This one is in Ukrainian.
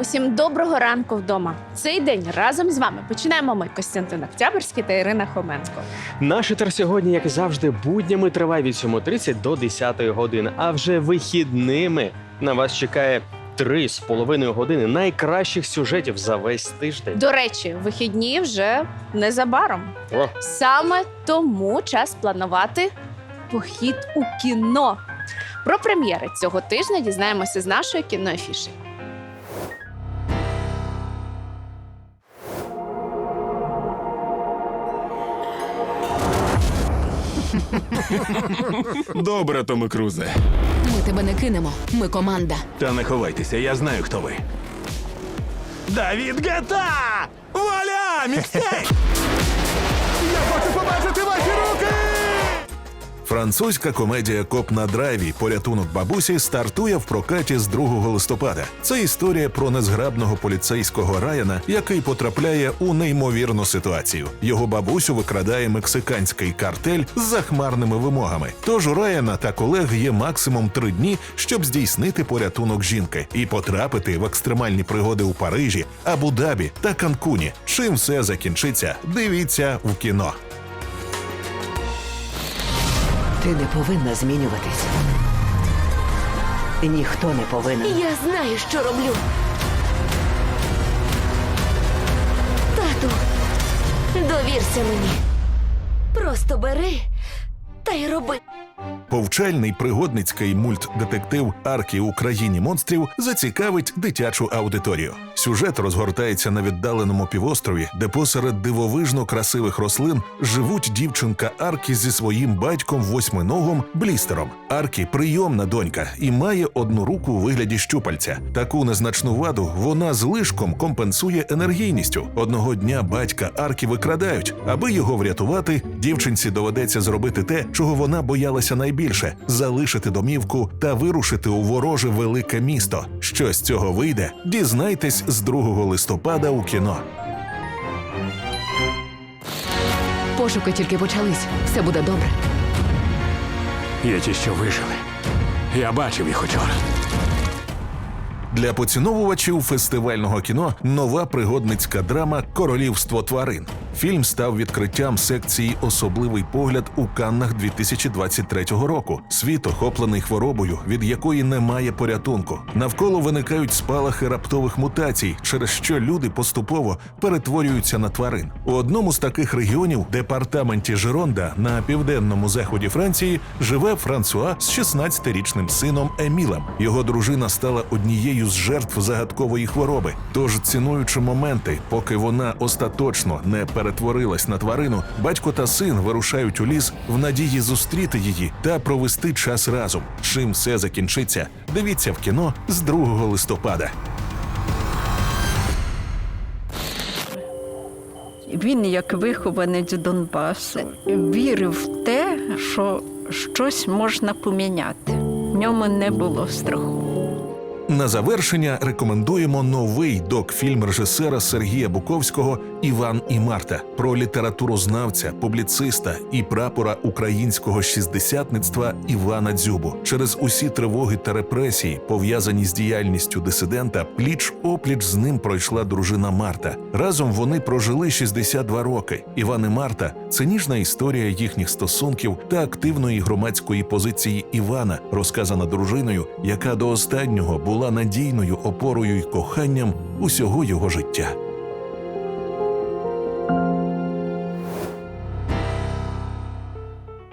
Усім доброго ранку вдома. Цей день разом з вами починаємо ми Костянтин Октябрьський та Ірина Хоменко. Наш етер сьогодні, як завжди, буднями триває від 7.30 до 10 години. А вже вихідними на вас чекає три з половиною години найкращих сюжетів за весь тиждень. До речі, вихідні вже незабаром. О, Саме тому час планувати похід у кіно. Про прем'єри цього тижня дізнаємося з нашої кіноафіші. Добре, Томе Крузе. Ми тебе не кинемо. Ми команда. Та не ховайтеся, я знаю, хто ви. Давід Гета! Валя! Мікстей! Я хочу побачити ваші руки! Французька комедія Коп на драйві Порятунок бабусі стартує в прокаті з 2 листопада. Це історія про незграбного поліцейського Райана, який потрапляє у неймовірну ситуацію. Його бабусю викрадає мексиканський картель з захмарними вимогами. Тож у Райана та колег є максимум три дні, щоб здійснити порятунок жінки і потрапити в екстремальні пригоди у Парижі, Абу-Дабі та Канкуні. Чим все закінчиться? Дивіться в кіно. Ти не повинна змінюватись. І ніхто не повинен. Я знаю, що роблю. Тату, довірся мені. Просто бери та й роби. Повчальний пригодницький мультдетектив Аркі у країні монстрів зацікавить дитячу аудиторію. Сюжет розгортається на віддаленому півострові, де посеред дивовижно красивих рослин живуть дівчинка Аркі зі своїм батьком восьминогом Блістером. Аркі прийомна донька і має одну руку у вигляді щупальця. Таку незначну ваду вона з лишком компенсує енергійністю. Одного дня батька Аркі викрадають. Аби його врятувати, дівчинці доведеться зробити те, чого вона боялася найбільше залишити домівку та вирушити у вороже велике місто. Що з цього вийде, дізнайтесь з 2 листопада у кіно. Пошуки тільки почались. Все буде добре. Є ті, що вижили. Я бачив їх учора. Для поціновувачів фестивального кіно нова пригодницька драма Королівство тварин. Фільм став відкриттям секції Особливий погляд у Каннах 2023 року. Світ охоплений хворобою, від якої немає порятунку. Навколо виникають спалахи раптових мутацій, через що люди поступово перетворюються на тварин. У одному з таких регіонів, департаменті Жеронда на південному заході Франції, живе Франсуа з 16-річним сином Емілем. Його дружина стала однією з жертв загадкової хвороби. Тож, цінуючи моменти, поки вона остаточно не перетворилась на тварину, батько та син вирушають у ліс в надії зустріти її та провести час разом. Чим все закінчиться, дивіться в кіно з 2 листопада. Він, як вихованець Донбасу, вірив в те, що щось можна поміняти. В ньому не було страху. На завершення рекомендуємо новий док-фільм режисера Сергія Буковського Іван і Марта про літературознавця, публіциста і прапора українського шістдесятництва Івана Дзюбу. Через усі тривоги та репресії, пов'язані з діяльністю дисидента, пліч опліч з ним пройшла дружина Марта. Разом вони прожили 62 роки. Іван і Марта це історія їхніх стосунків та активної громадської позиції Івана, розказана дружиною, яка до останнього була надійною опорою й коханням усього його життя.